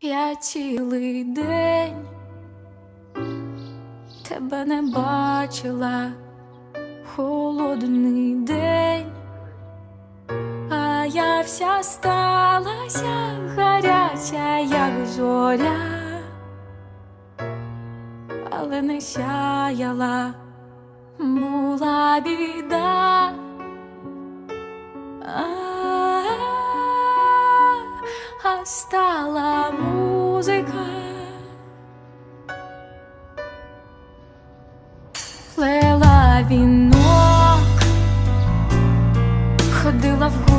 Я цілий день тебе не бачила, холодний день, а я вся сталася гаряча, як зоря, але не сяяла, була біда. стала музика, плела вінок, ходила в